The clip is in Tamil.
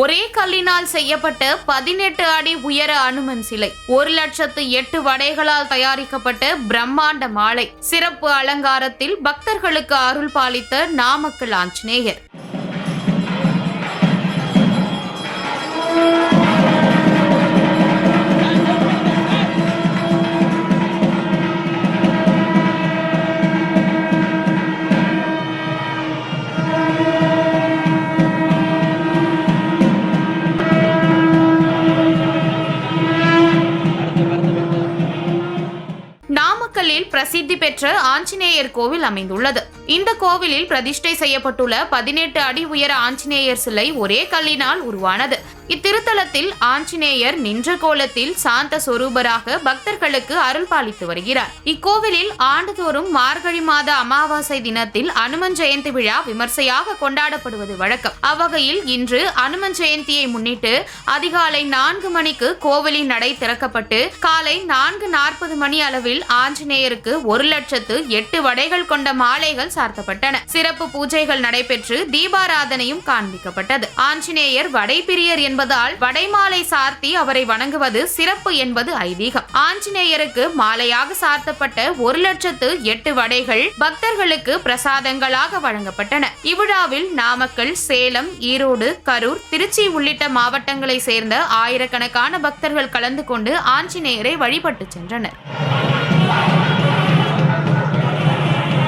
ஒரே கல்லினால் செய்யப்பட்ட பதினெட்டு அடி உயர அனுமன் சிலை ஒரு லட்சத்து எட்டு வடைகளால் தயாரிக்கப்பட்ட பிரம்மாண்ட மாலை சிறப்பு அலங்காரத்தில் பக்தர்களுக்கு அருள் பாலித்த நாமக்கல் ஆஞ்சநேயர். நாமக்கல்லில் பிரசித்தி பெற்ற ஆஞ்சநேயர் கோவில் அமைந்துள்ளது. இந்த கோவிலில் பிரதிஷ்டை செய்யப்பட்டுள்ள பதினெட்டு அடி உயர ஆஞ்சநேயர் சிலை ஒரே கல்லினால் உருவானது. இத்திருத்தலத்தில் ஆஞ்சநேயர் நின்ற கோலத்தில் சாந்த சொரூபராக பக்தர்களுக்கு அருள் பாலித்து வருகிறார். இக்கோவிலில் ஆண்டுதோறும் மார்கழி மாத அமாவாசை தினத்தில் அனுமன் ஜெயந்தி விழா விமர்சையாக கொண்டாடப்படுவது வழக்கம். அவ்வகையில் இன்று அனுமன் ஜெயந்தியை முன்னிட்டு அதிகாலை நான்கு மணிக்கு கோவிலின் நடை திறக்கப்பட்டு காலை நான்கு நாற்பது மணி அளவில் ஆஞ்சநேயருக்கு ஒரு லட்சத்து எட்டு வடைகள் கொண்ட மாலைகள் சார்த்தப்பட்டன. சிறப்பு பூஜைகள் நடைபெற்று தீபாராதனையும் காண்பிக்கப்பட்டது. ஆஞ்சநேயர் வடைப்பிரியர் என்பதால் வடைமாலை சார்த்தி அவரை வணங்குவது சிறப்பு என்பது ஐதீகம். ஆஞ்சநேயருக்கு மாலையாக சார்த்தப்பட்ட ஒரு லட்சத்து எட்டு வடைகள் பக்தர்களுக்கு பிரசாதங்களாக வழங்கப்பட்டன. இவ்விழாவில் நாமக்கல் சேலம் ஈரோடு கரூர் திருச்சி உள்ளிட்ட மாவட்டங்களை சேர்ந்த ஆயிரக்கணக்கான பக்தர்கள் கலந்து கொண்டு ஆஞ்சநேயரை வழிபட்டு சென்றனர்.